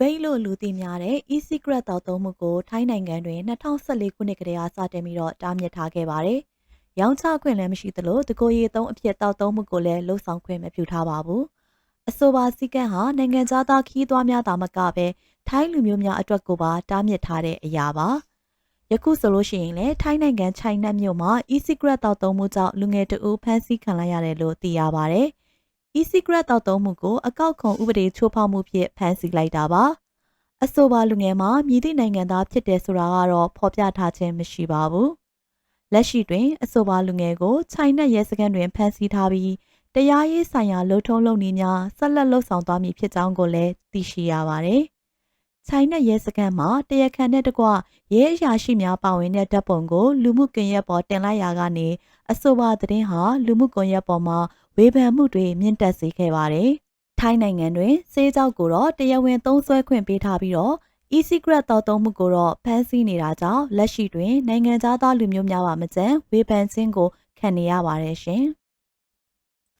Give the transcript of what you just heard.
Vape လို့လူသိများတဲ့ e-cigarette သောက်သုံးမှုကိုထိုင်းနိုင်ငံတွင်2014ခုနှစ်ကတည်းကစတင်ပြီးတော့တားမြစ်ထားခဲ့ပါတယ်။ရောင်းချခွင့်လည်းမရှိသလိုတကိုယ်ရည်သုံးအဖြစ်တောက်သုံးမှုကိုလည်းလှုံ့ဆော်ခွင့်မပြုထားပါဘူး။အဆိုပါစည်းကမ်းဟာနိုင်ငံသားသားခီးသွွားများသာမကပဲထိုင်းလူမျိုးများအတွက်ကိုပါတားမြစ်ထားတဲ့အရာပါ။ယခုဆိုလို့ရှိရင်လည်းထိုင်းနိုင်ငံချိုင်နက်မြို့မှာ e-cigarette တောက်သုံးမှုကြောင့်လူငယ်တဦးဖမ်းဆီးခံလိုက်ရတယ်လို့သိရပါတယ်။ e-cigarette တောက်သုံးမှုကိုအကောက်ခွန်ဥပဒေချိုးဖောက်မှုဖြင့်ဖမ်းဆီးလိုက်တာပါ။အဆိုပါလူငယ်မှာမြည်သည့်နိုင်ငံသားဖြစ်တယ်ဆိုတာကတော့ဖော်ပြထားခြင်းမရှိပါဘူး။လက်ရှိတွင် အဆိုပါလူငယ်ကိုချိုင်နက်ရဲစခန်းတွင်ဖမ်းဆီးထားပြီးတရားရေးဆိုင်ရာလှုပ်ထုံးလုပ်နည်းများဆက်လက်လှုပ်ဆောင်သွားမည်ဖြစ်ကြောင်းကိုလည်းသိရှိရပါတယ်။ချိုင်နက်ရဲစခန်းမှာတရားခံတဲ့တကွရဲအရာရှိများပါဝင်တဲ့ဓာတ်ပုံကိုလူမှုကွန်ရက်ပေါ်တင်လိုက်ရာကနေအဆိုပါသတင်းဟာလူမှုကွန်ရက်ပေါ်မှာ ဝေဖန်မှုတွေမြင့်တက်စေခဲ့ပါတယ်။ထိုင်းနိုင်ငံတွင်စေးကြောက်ကိုတော့တရားဝင်သုံးစွဲခွင့်ပေးထားပြီးတော့ e-cigarette တောက်သုံးမှုကိုတော့ဖမ်းဆီးနေတာကြောင့်လက်ရှိတွင်နိုင်ငံသားသားလူမျိုးများပါမကျန်ဝေဖန်ခြင်းကိုခံနေရပါတယ်ရှင်။